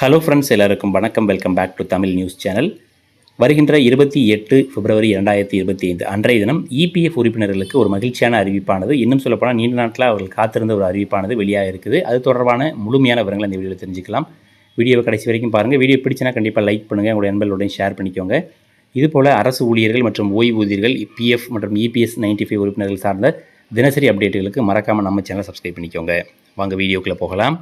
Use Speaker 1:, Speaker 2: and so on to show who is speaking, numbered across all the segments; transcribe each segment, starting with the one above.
Speaker 1: Hello friends எல்லாருக்கும் வணக்கம். Welcome back to Tamil news channel வருகின்ற இருபத்தி எட்டு பிப்ரவரி இரண்டாயிரத்தி இருபத்தி ஐந்து அன்றைய தினம் இபிஎஃப் உறுப்பினர்களுக்கு ஒரு மகிழ்ச்சியான அறிவிப்பானது. இன்னும் சொல்லப்போனால் நீண்ட நாட்டில் அவர்கள் காத்திருந்த ஒரு அறிவிப்பானது வெளியாக இருக்குது. அது தொடர்பான முழுமையான விவரங்களை இந்த வீடியோவில் தெரிஞ்சுக்கலாம். வீடியோவை கடைசி வரைக்கும் பாருங்கள் வீடியோ பிடிச்சினா கண்டிப்பாக லைக் பண்ணுங்கள் உங்களுடைய நண்பர்களுடன் ஷேர் பண்ணிக்கோங்க. இதுபோல் அரசு ஊழியர்கள் மற்றும் ஓய்வூதியர்கள் பிஎஃப் மற்றும் இபிஎஸ் நைன்டி ஃபைவ் உறுப்பினர்கள் சார்ந்த தினசரி அப்டேட்டுகளுக்கு மறக்காமல் நம்ம சேனலை சப்ஸ்கிரைப் பண்ணிக்கோங்க. வாங்க வீடியோக்குள்ளே போகலாம்.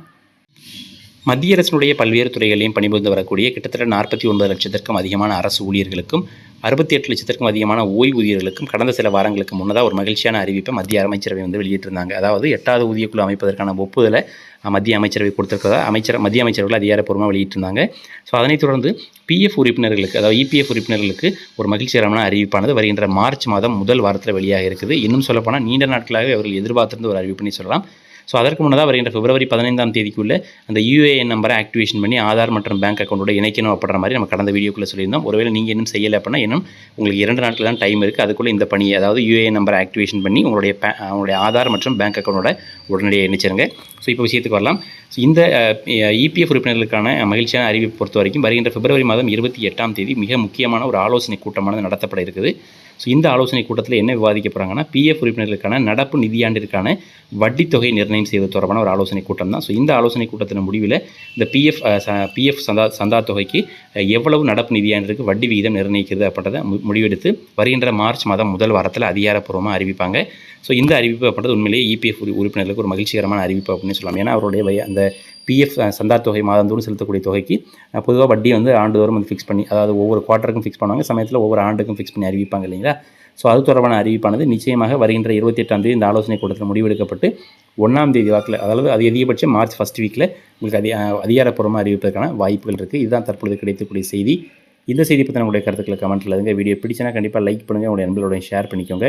Speaker 1: மத்திய அரசினுடைய பல்வேறு துறைகளையும் பணிபுரிந்து வரக்கூடிய கிட்டத்தட்ட நாற்பத்தி ஒன்பது லட்சத்திற்கும் அதிகமான அரசு ஊழியர்களுக்கும் அறுபத்தி எட்டு லட்சத்திற்கும் அதிகமான ஓய்வூதியர்களுக்கும் கடந்த சில வாரங்களுக்கு முன்னதாக ஒரு மகிழ்ச்சியான அறிவிப்பை மத்திய அமைச்சரவை வந்து வெளியிட்டிருந்தாங்க. அதாவது எட்டாவது ஊதியக்குழு அமைப்பதற்கான ஒப்புதலை மத்திய அமைச்சரவை கொடுத்திருக்கிறதா? அமைச்சர் மத்திய அமைச்சர்கள் அதிகாரப்பூர்வமாக வெளியிட்டிருந்தாங்க. ஸோ அதனைத் தொடர்ந்து பிஎஃப் உறுப்பினர்களுக்கு அதாவது இபிஎஃப் உறுப்பினர்களுக்கு ஒரு மகிழ்ச்சிகரமான அறிவிப்பானது வருகின்ற மார்ச் மாதம் முதல் வாரத்தில் வெளியாக இருக்குது இன்னும் சொல்லப்போனால் நீண்ட நாட்களாகவே அவர்கள் எதிர்பார்த்திருந்த ஒரு அறிவிப்புன்னு சொல்லலாம். ஸோ அதற்கு முன்னதாக வருகின்ற பிப்ரவரி பதினைந்தாம் தேதிக்குள்ள அந்த யூஏஎன் நம்பரை ஆக்டிவேஷன் பண்ணி ஆதார் மற்றும் பேங்க் அக்கௌண்ட்டோட இணைக்கணும் அப்படின்ற மாதிரி நம்ம கடந்த வீடியோக்குள்ளே சொல்லியிருந்தோம். ஒருவேளை நீங்கள் இன்னும் செய்யலை அப்படின்னா இன்னும் உங்களுக்கு இரண்டு நாட்கள் தான் டைம் இருக்குது அதுக்குள்ளே இந்த பணி அதாவது யூஏஎன் நம்பரை ஆக்டிவேஷன் பண்ணி உங்களுடைய பே- உங்களுடைய ஆதார் மற்றும் பேங்க் அக்கௌண்ட்டோட உடனடியாக இணைச்சிருங்க. ஸோ இப்போ விஷயத்துக்கு வரலாம். ஸோ இந்த இபிஎஃப் உறுப்பினர்களுக்கான மகிழ்ச்சியான அறிவிப்பு பொறுத்த வரைக்கும் வருகின்ற பிப்ரவரி மாதம் இருபத்தி எட்டாம் தேதி மிக முக்கியமான ஒரு ஆலோசனை கூட்டமானது நடத்தப்பட இருக்குது. ஸோ இந்த ஆலோசனை கூட்டத்தில் என்ன விவாதிக்க போகிறாங்கன்னா பிஎஃப் உறுப்பினர்களுக்கான நடப்பு நிதியாண்டிற்கான வட்டித் தொகை நிர்ணயம் செய்வது தொடர்பான ஒரு ஆலோசனை கூட்டம் தான். ஸோ இந்த ஆலோசனை கூட்டத்தின் முடிவில் இந்த பிஎஃப் பிஎஃப் சந்தா சந்தா தொகைக்கு எவ்வளவு நடப்பு நிதியாண்டிற்கு வட்டி விகிதம் நிர்ணயிக்கிறது அப்படின்றத மு- முடிவெடுத்து வருகின்ற மார்ச் மாதம் முதல் வாரத்தில் அதிகாரப்பூர்வமாக அறிவிப்பாங்க. ஸோ இந்த அறிவிப்பு அப்படின்றது உண்மையிலேயே இபிஎஃப் உறுப்பினர்களுக்கு ஒரு மகிழ்ச்சிகரமான அறிவிப்பு அப்படின்னு சொல்லலாம். ஏன்னா அவருடைய வய- அந்த பிஎஃப் சந்தா தொகை மாதந்தோறும் செலுத்தக்கூடிய தொகைக்கு பொதுவாக வட்டி வந்து ஆண்டுதோறும் வந்து ஃபிக்ஸ் பண்ணி அதாவது ஒவ்வொரு குவார்ட்டருக்கும் ஃபிக்ஸ் பண்ணுவாங்க. சமயத்தில் ஒவ்வொரு ஆண்டுக்கும் ஃபிக்ஸ் பண்ணி அறிவிப்பாங்க இல்லைங்களா? ஸோ அது தொடர்பான அறிவிப்பானது நிச்சயமாக வருகின்ற இருபத்தி எட்டாம் தேதி இந்த ஆலோசனை கூட்டத்தில் முடிவெடுக்கப்பட்டு ஒன்றாம் தேதி வாக்கில் அதாவது அது அதிகபட்சம் மார்ச் ஃபஸ்ட் வீக்கில் உங்களுக்கு அதி அதிகாரப்பூர்வமாக அறிவிப்பதற்கான வாய்ப்புகள் இருக்குது இதுதான் தற்பொழுது கிடைக்கக்கூடிய செய்தி. இந்த செய்தி பற்றின உங்களுடைய கருத்துக்களை கமெண்ட்டில் இருங்க வீடியோ பிடிச்சினா கண்டிப்பாக லைக் பண்ணுங்கள் உங்களுடைய நண்பர்களுடன் ஷேர் பண்ணிக்கோங்க.